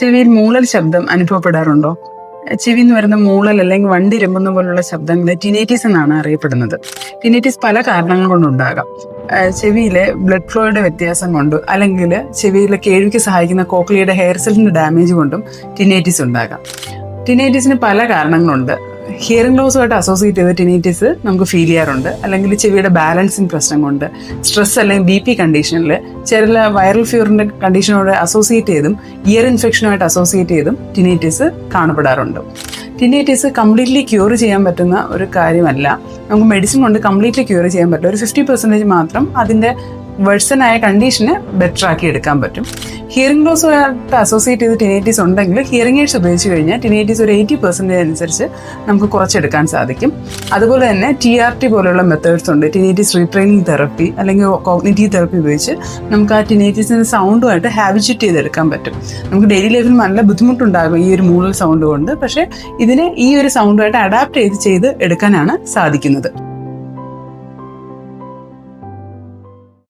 ചെവിയിൽ മൂളൽ ശബ്ദം അനുഭവപ്പെടാറുണ്ടോ? ചെവി എന്ന് വരുന്ന മൂളൽ അല്ലെങ്കിൽ വണ്ടി രമ്പുന്ന പോലുള്ള ശബ്ദങ്ങൾ ടിനേറ്റീസ് എന്നാണ് അറിയപ്പെടുന്നത്. ടിനേറ്റീസ് പല കാരണങ്ങൾ കൊണ്ടുണ്ടാകാം. ചെവിയിലെ ബ്ലഡ് ഫ്ലോയുടെ വ്യത്യാസം കൊണ്ട് അല്ലെങ്കിൽ ചെവിയിലെ കേൾവിക്ക് സഹായിക്കുന്ന കോക്ലിയുടെ ഹെയർ സെല്ലിന്റെ ഡാമേജ് കൊണ്ടും ടിനേറ്റീസ് ഉണ്ടാകാം. ടിനേറ്റീസിന് പല കാരണങ്ങളുണ്ട്. ഹിയറിംഗ് ലോസുമായിട്ട് അസോസിയേറ്റ് ചെയ്ത ടിനേറ്റീസ് നമുക്ക് ഫീൽ ചെയ്യാറുണ്ട്. അല്ലെങ്കിൽ ചെവിയുടെ ബാലൻസിങ് പ്രശ്നം കൊണ്ട് സ്ട്രെസ് അല്ലെങ്കിൽ ബി പി കണ്ടീഷനിൽ ചില വൈറൽ ഫീവറിന്റെ കണ്ടീഷനോട് അസോസിയേറ്റ് ചെയ്തും ഇയർ ഇൻഫെക്ഷനുമായിട്ട് അസോസിയേറ്റ് ചെയ്തും ടിനേറ്റീസ് കാണപ്പെടാറുണ്ട്. ടിനേറ്റീസ് കംപ്ലീറ്റ്ലി ക്യൂർ ചെയ്യാൻ പറ്റുന്ന ഒരു കാര്യമല്ല. നമുക്ക് മെഡിസിൻ കൊണ്ട് കംപ്ലീറ്റ്ലി ക്യൂർ ചെയ്യാൻ പറ്റില്ല. ഒരു ഫിഫ്റ്റി പെർസെന്റേജ് മാത്രം അതിന്റെ വേഴ്സനായ കണ്ടീഷന് ബെറ്റർ ആക്കി എടുക്കാൻ പറ്റും. ഹിയറിംഗ് ലോസ് ഒരാൾക്ക് അസോസിയേറ്റ് ചെയ്ത് ടിനേറ്റീസ് ഉണ്ടെങ്കിൽ ഹിയറിംഗ് എയ്ഡ്സ് ഉപയോഗിച്ച് കഴിഞ്ഞാൽ ടിനേറ്റീസ് ഒരു എയ്റ്റി പെർസെന്റേജ് അനുസരിച്ച് നമുക്ക് കുറച്ചെടുക്കാൻ സാധിക്കും. അതുപോലെ തന്നെ ടി ആർ ടി പോലെയുള്ള മെത്തേഡ്സ് ഉണ്ട്. ടിനേറ്റീസ് റീട്രെയിനിങ് തെറപ്പി അല്ലെങ്കിൽ കോഗ്നിറ്റീവ് തെറപ്പി ഉപയോഗിച്ച് നമുക്ക് ആ ടിനേറ്റീസിന്റെ സൗണ്ടുമായിട്ട് ഹാബിറ്റ് ചെയ്തെടുക്കാൻ പറ്റും. നമുക്ക് ഡെയിലി ലൈഫിൽ നല്ല ബുദ്ധിമുട്ടുണ്ടാകും ഈ ഒരു മൂളൽ സൗണ്ട് കൊണ്ട്. പക്ഷേ ഇതിനെ ഈ ഒരു സൗണ്ടുമായിട്ട് അഡാപ്റ്റ് ചെയ്ത് ചെയ്ത് എടുക്കാനാണ് സാധിക്കുന്നത്.